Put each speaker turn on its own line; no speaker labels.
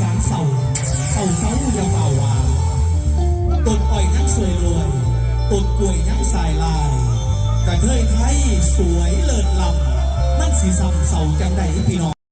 สานเศร้าเศร้าเศร้าอย่าเบาวาตดอ่อยนั่งสวยรวยตดกล้วยนั่งสายลายกระเทยไทยสวยเลิศลำมันสีสันเศร้าจังใดพี่น้อง